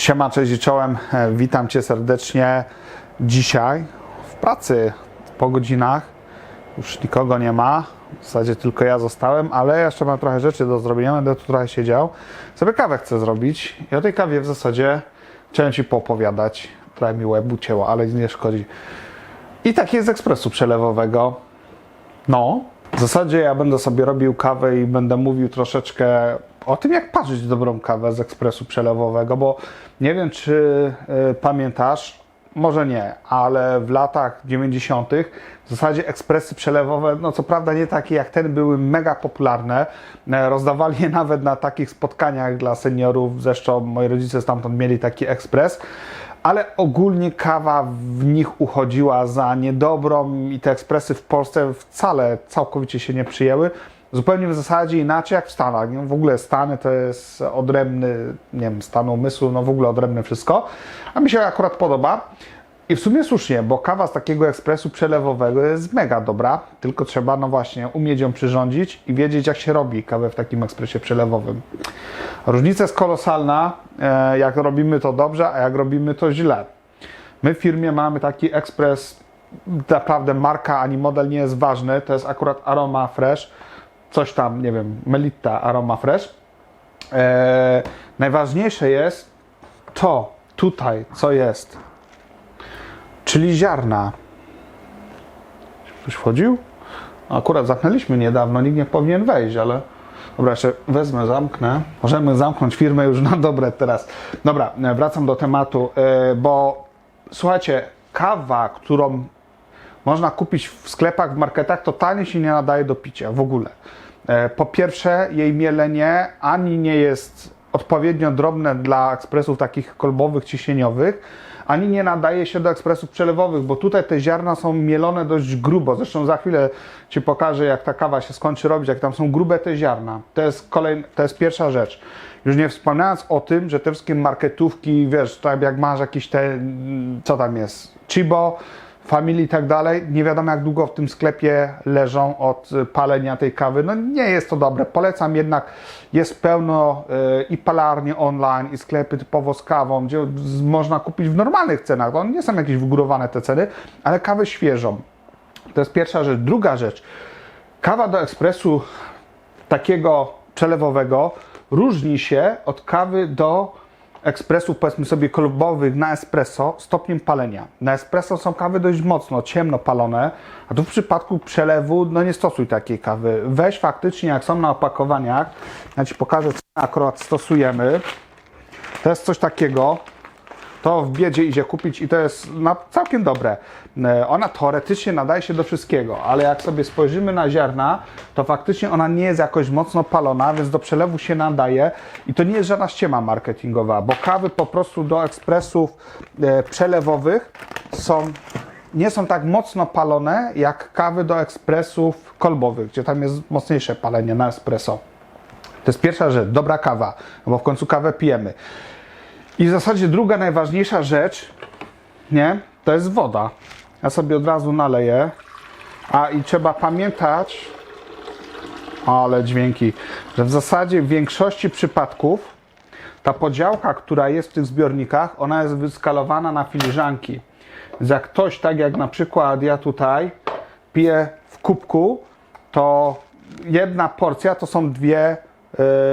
Siema, cześć i czołem. E, Witam Cię serdecznie dzisiaj w pracy po godzinach. Już nikogo nie ma. W zasadzie tylko ja zostałem, ale jeszcze mam trochę rzeczy do zrobienia. Będę tu trochę siedział. Sobie kawę chcę zrobić i o tej kawie w zasadzie chciałem Ci poopowiadać. Trochę mi łeb ucięło, ale nie szkodzi. I taki z ekspresu przelewowego. No, w zasadzie ja będę sobie robił kawę i będę mówił troszeczkę o tym, jak parzyć dobrą kawę z ekspresu przelewowego, bo nie wiem, czy y, pamiętasz, może nie, ale w latach 90. w zasadzie ekspresy przelewowe, no co prawda nie takie jak ten, były mega popularne. E, Rozdawali je nawet na takich spotkaniach dla seniorów, zresztą moi rodzice stamtąd mieli taki ekspres ale ogólnie kawa w nich uchodziła za niedobrą i te ekspresy w Polsce wcale całkowicie się nie przyjęły. Zupełnie w zasadzie inaczej jak w Stanach. W ogóle Stany to jest odrębny, nie wiem, stan umysłu, no w ogóle odrębne wszystko. A mi się akurat podoba. I w sumie słusznie, bo kawa z takiego ekspresu przelewowego jest mega dobra, tylko trzeba, no właśnie, umieć ją przyrządzić i wiedzieć, jak się robi kawę w takim ekspresie przelewowym. Różnica jest kolosalna, e, jak robimy to dobrze, a jak robimy to źle. My w firmie mamy taki ekspres, naprawdę marka ani model nie jest ważny, to jest akurat Aroma Fresh, coś tam, nie wiem, Melitta Aroma Fresh. E, najważniejsze jest to tutaj, co jest, czyli ziarna. Ktoś wchodził? Akurat zamknęliśmy niedawno, nikt nie powinien wejść, ale dobra, jeszcze wezmę, zamknę. Możemy zamknąć firmę już na dobre teraz. Dobra, e, wracam do tematu, e, bo słuchajcie, kawa, którą można kupić w sklepach, w marketach, totalnie się nie nadaje do picia w ogóle. E, Po pierwsze, jej mielenie ani nie jest odpowiednio drobne dla ekspresów takich kolbowych, ciśnieniowych, ani nie nadaje się do ekspresów przelewowych, bo tutaj te ziarna są mielone dość grubo. Zresztą za chwilę Ci pokażę, jak ta kawa się skończy robić, jak tam są grube te ziarna. To jest, kolej, to jest pierwsza rzecz. Już nie wspominając o tym, że te wszystkie marketówki, wiesz, tak jak masz jakieś te, co tam jest, Chibo, Family i tak dalej, nie wiadomo jak długo w tym sklepie leżą od y, palenia tej kawy. No nie jest to dobre. Polecam jednak, jest pełno y, i palarni online, i sklepy typowo z kawą, gdzie można kupić w normalnych cenach. To nie są jakieś wygórowane te ceny, ale kawę świeżą. To jest pierwsza rzecz. Druga rzecz. Kawa do ekspresu takiego przelewowego różni się od kawy do ekspresów, powiedzmy sobie, kolbowych na espresso stopniem palenia. Na espresso są kawy dość mocno, ciemno palone, a tu w przypadku przelewu, no nie stosuj takiej kawy. Weź faktycznie, jak są na opakowaniach, ja Ci pokażę, co akurat stosujemy. To jest coś takiego, to w biedzie idzie kupić i to jest na, całkiem dobre. E, Ona teoretycznie nadaje się do wszystkiego, ale jak sobie spojrzymy na ziarna, to faktycznie ona nie jest jakoś mocno palona, więc do przelewu się nadaje i to nie jest żadna ściema marketingowa, bo kawy po prostu do ekspresów e, przelewowych są nie są tak mocno palone jak kawy do ekspresów kolbowych, gdzie tam jest mocniejsze palenie na espresso. To jest pierwsza rzecz, dobra kawa, bo w końcu kawę pijemy. I w zasadzie druga najważniejsza rzecz, nie, to jest woda. Ja sobie od razu naleję. A i trzeba pamiętać, ale dźwięki, że w zasadzie w większości przypadków ta podziałka, która jest w tych zbiornikach, ona jest wyskalowana na filiżanki. Więc jak ktoś, tak jak na przykład ja tutaj, pije w kubku, to jedna porcja to są dwie e,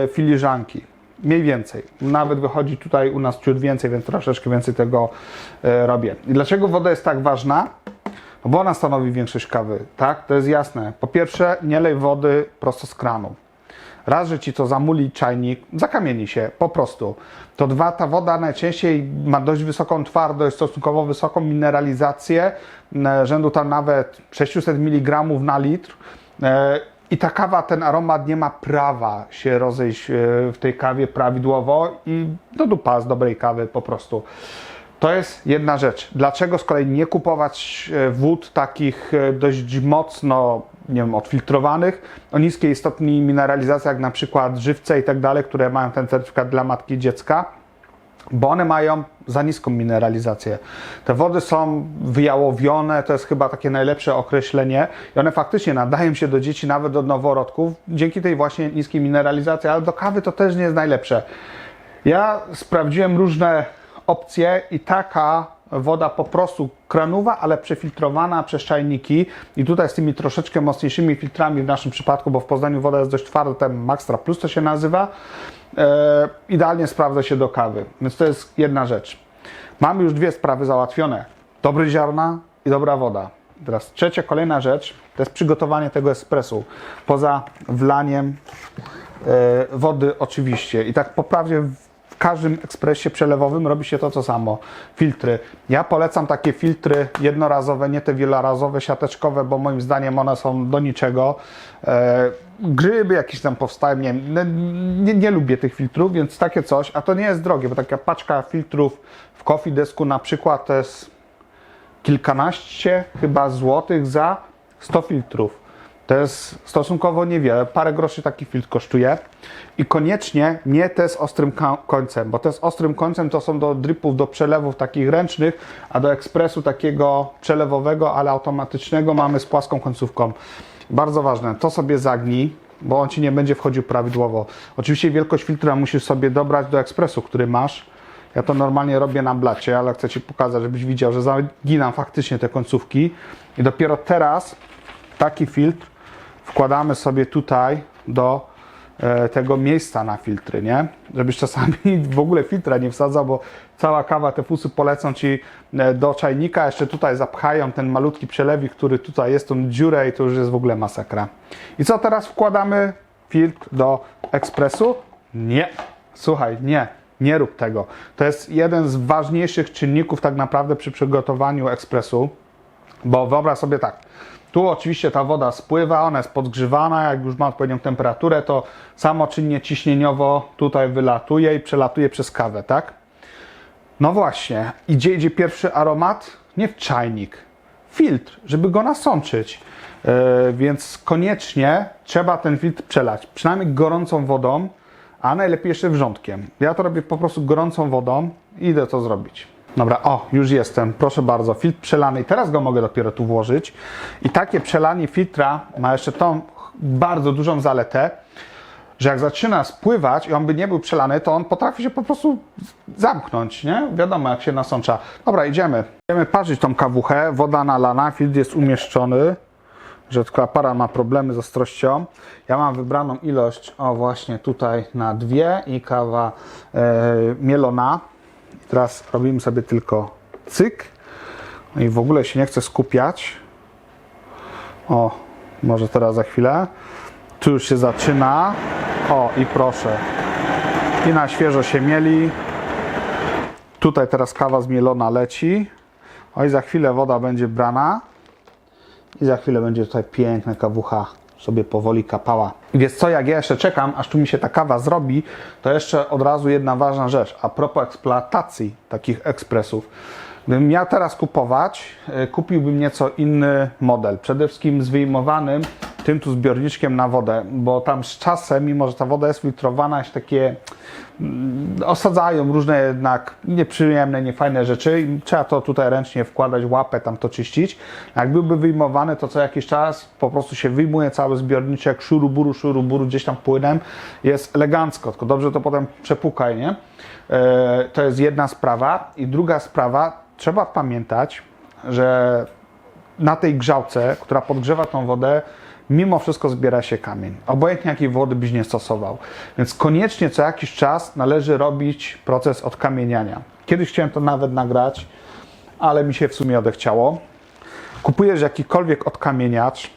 filiżanki. Mniej więcej. Nawet wychodzi tutaj u nas ciut więcej, więc troszeczkę więcej tego e, robię. I dlaczego woda jest tak ważna? Bo ona stanowi większość kawy, tak? To jest jasne. Po pierwsze, nie lej wody prosto z kranu. Raz, że ci to zamuli czajnik, zakamieni się, po prostu. To dwa, ta woda najczęściej ma dość wysoką twardość, stosunkowo wysoką mineralizację, e, rzędu tam nawet 600 mg na litr. I ta kawa, ten aromat nie ma prawa się rozejść e, w tej kawie prawidłowo i do dupa z dobrej kawy po prostu. To jest jedna rzecz. Dlaczego z kolei nie kupować e, wód takich e, dość mocno, nie wiem, odfiltrowanych, o niskiej stopni mineralizacji, jak na przykład żywce i tak dalej, które mają ten certyfikat dla matki dziecka, bo one mają za niską mineralizację. Te wody są wyjałowione, to jest chyba takie najlepsze określenie i one faktycznie nadają się do dzieci, nawet do noworodków, dzięki tej właśnie niskiej mineralizacji, ale do kawy to też nie jest najlepsze. Ja sprawdziłem różne opcje i taka woda po prostu kranowa, ale przefiltrowana przez czajniki i tutaj z tymi troszeczkę mocniejszymi filtrami w naszym przypadku, bo w Poznaniu woda jest dość twarda, ten Maxtra Plus to się nazywa, idealnie sprawdza się do kawy. Więc to jest jedna rzecz. Mamy już dwie sprawy załatwione. Dobry ziarna i dobra woda. Teraz trzecia, kolejna rzecz to jest przygotowanie tego espresso. Poza wlaniem e, wody oczywiście. I tak poprawnie w każdym ekspresie przelewowym robi się to co samo. Filtry. Ja polecam takie filtry jednorazowe, nie te wielorazowe, siateczkowe, bo moim zdaniem one są do niczego. E, grzyby jakieś tam powstają, nie, nie, nie lubię tych filtrów, więc takie coś, a to nie jest drogie, bo taka paczka filtrów w Coffee Desku na przykład to jest kilkanaście chyba złotych za 100 filtrów. To jest stosunkowo niewiele. Parę groszy taki filtr kosztuje. I koniecznie nie te z ostrym końcem, bo te z ostrym końcem to są do dripów, do przelewów takich ręcznych, a do ekspresu takiego przelewowego, ale automatycznego mamy z płaską końcówką. Bardzo ważne, to sobie zagnij, bo on ci nie będzie wchodził prawidłowo. Oczywiście wielkość filtra musisz sobie dobrać do ekspresu, który masz. Ja to normalnie robię na blacie, ale chcę Ci pokazać, żebyś widział, że zaginam faktycznie te końcówki. I dopiero teraz taki filtr wkładamy sobie tutaj do e, tego miejsca na filtry, nie? Żebyś czasami w ogóle filtra nie wsadzał, bo cała kawa, te fusy polecą Ci e, do czajnika, jeszcze tutaj zapchają ten malutki przelewik, który tutaj jest, tą dziurę i to już jest w ogóle masakra. I co teraz wkładamy? Filtr do ekspresu? Nie. Słuchaj, nie. Nie rób tego. To jest jeden z ważniejszych czynników tak naprawdę przy przygotowaniu ekspresu, bo wyobraź sobie tak. Tu oczywiście ta woda spływa, ona jest podgrzewana, jak już ma odpowiednią temperaturę, to samoczynnie ciśnieniowo tutaj wylatuje i przelatuje przez kawę, tak? No właśnie, idzie, idzie pierwszy aromat, nie w czajnik, filtr, żeby go nasączyć. Yy, więc koniecznie trzeba ten filtr przelać, przynajmniej gorącą wodą, a najlepiej jeszcze wrzątkiem. Ja to robię po prostu gorącą wodą i idę to zrobić. Dobra, o, już jestem. Proszę bardzo, filtr przelany i teraz go mogę dopiero tu włożyć. I takie przelanie filtra ma jeszcze tą bardzo dużą zaletę, że jak zaczyna spływać i on by nie był przelany, to on potrafi się po prostu zamknąć, nie? Wiadomo, jak się nasącza. Dobra, idziemy. Idziemy parzyć tą kawuchę. Woda nalana, filtr jest umieszczony że tylko aparat ma problemy z ostrością. Ja mam wybraną ilość, o właśnie tutaj na dwie i kawa e, mielona. Teraz robimy sobie tylko cyk. No i w ogóle się nie chcę skupiać. O, może teraz za chwilę. Tu już się zaczyna. O, i proszę. I na świeżo się mieli. Tutaj teraz kawa zmielona leci. O, i za chwilę woda będzie brana. I za chwilę będzie tutaj piękna kawucha sobie powoli kapała. Więc co, jak ja jeszcze czekam, aż tu mi się ta kawa zrobi, to jeszcze od razu jedna ważna rzecz. A propos eksploatacji takich ekspresów. Gdybym miał teraz kupować, y, kupiłbym nieco inny model. Przede wszystkim z wyjmowanym tym tu zbiorniczkiem na wodę, bo tam z czasem, mimo że ta woda jest filtrowana, się takie mm, osadzają różne jednak nieprzyjemne, niefajne rzeczy i trzeba to tutaj ręcznie wkładać, łapę tam to czyścić. Jak byłby wyjmowany, to co jakiś czas po prostu się wyjmuje cały zbiorniczek, szuruburu, szuruburu, gdzieś tam płynem, jest elegancko, tylko dobrze to potem przepukaj, nie? E, To jest jedna sprawa. I druga sprawa, trzeba pamiętać, że na tej grzałce, która podgrzewa tą wodę, mimo wszystko zbiera się kamień. Obojętnie jakiej wody byś nie stosował. Więc koniecznie co jakiś czas należy robić proces odkamieniania. Kiedyś chciałem to nawet nagrać, ale mi się w sumie odechciało. Kupujesz jakikolwiek odkamieniacz,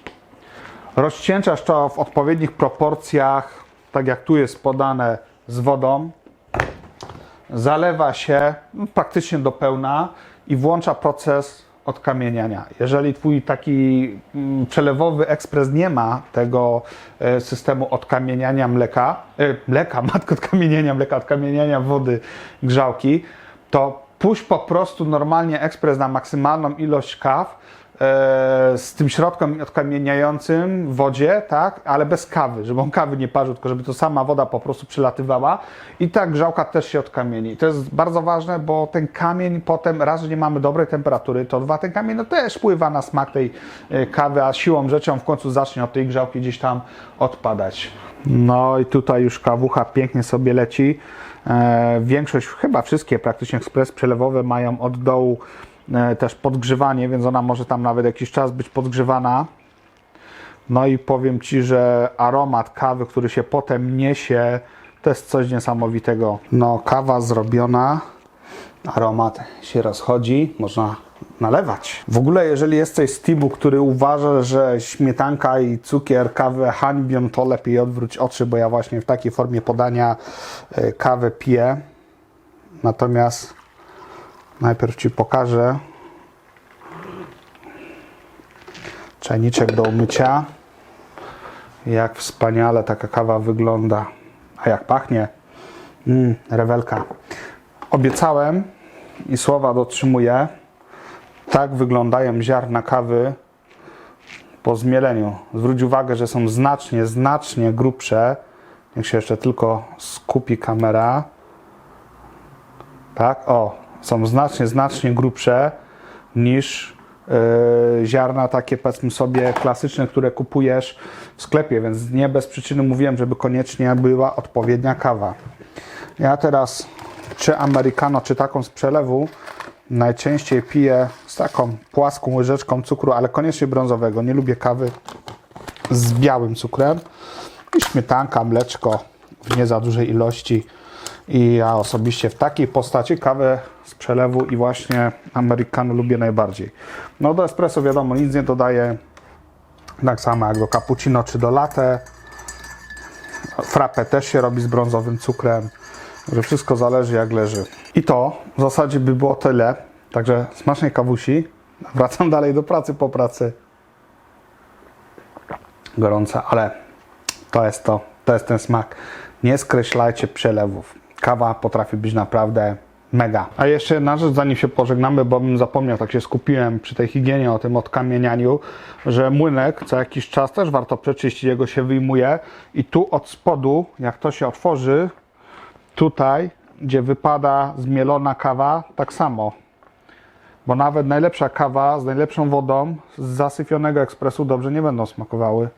rozcieńczasz to w odpowiednich proporcjach, tak jak tu jest podane, z wodą, zalewa się no, praktycznie do pełna i włącza proces odkamieniania. Jeżeli twój taki mm, przelewowy ekspres nie ma tego e, systemu odkamieniania mleka, e, mleka, matko, odkamieniania mleka, odkamieniania wody, grzałki, to puść po prostu normalnie ekspres na maksymalną ilość kaw z tym środkiem odkamieniającym w wodzie, tak, ale bez kawy, żeby on kawy nie parzył, tylko żeby to sama woda po prostu przylatywała i ta grzałka też się odkamieni. To jest bardzo ważne, bo ten kamień potem, raz, że nie mamy dobrej temperatury, to dwa, ten kamień no też wpływa na smak tej e, kawy, a siłą rzeczą w końcu zacznie od tej grzałki gdzieś tam odpadać. No i tutaj już kawucha pięknie sobie leci. E, większość, chyba wszystkie praktycznie ekspres przelewowe mają od dołu e, też podgrzewanie, więc ona może tam nawet jakiś czas być podgrzewana. No i powiem Ci, że aromat kawy, który się potem niesie, to jest coś niesamowitego. No, kawa zrobiona, aromat się rozchodzi, można nalewać. W ogóle, jeżeli jesteś z teamu, który uważa, że śmietanka i cukier kawę hańbią, to lepiej odwróć oczy, bo ja właśnie w takiej formie podania e, kawę piję. Natomiast najpierw Ci pokażę czajniczek do umycia. Jak wspaniale taka kawa wygląda. A jak pachnie. Mm, rewelka. Obiecałem i słowa dotrzymuję. Tak wyglądają ziarna kawy po zmieleniu. Zwróć uwagę, że są znacznie, znacznie grubsze. Niech się jeszcze tylko skupi kamera. Tak, o, są znacznie, znacznie grubsze niż yy, ziarna takie, powiedzmy sobie, klasyczne, które kupujesz w sklepie, więc nie bez przyczyny mówiłem, żeby koniecznie była odpowiednia kawa. Ja teraz czy americano, czy taką z przelewu najczęściej piję z taką płaską łyżeczką cukru, ale koniecznie brązowego. Nie lubię kawy z białym cukrem i śmietanka, mleczko w nie za dużej ilości. I ja osobiście w takiej postaci kawę z przelewu i właśnie americano lubię najbardziej. No do espresso wiadomo, nic nie dodaję. Tak samo jak do cappuccino czy do latte. Frappe też się robi z brązowym cukrem. Że wszystko zależy jak leży. I to w zasadzie by było tyle. Także smacznej kawusi. Wracam dalej do pracy po pracy. Gorąca, ale to jest to. To jest ten smak. Nie skreślajcie przelewów. Kawa potrafi być naprawdę mega. A jeszcze jedna rzecz, zanim się pożegnamy, bo bym zapomniał, tak się skupiłem przy tej higienie, o tym odkamienianiu, że młynek co jakiś czas też warto przeczyścić, jego się wyjmuje i tu od spodu, jak to się otworzy, tutaj, gdzie wypada zmielona kawa, tak samo. Bo nawet najlepsza kawa z najlepszą wodą z zasypionego ekspresu dobrze nie będą smakowały.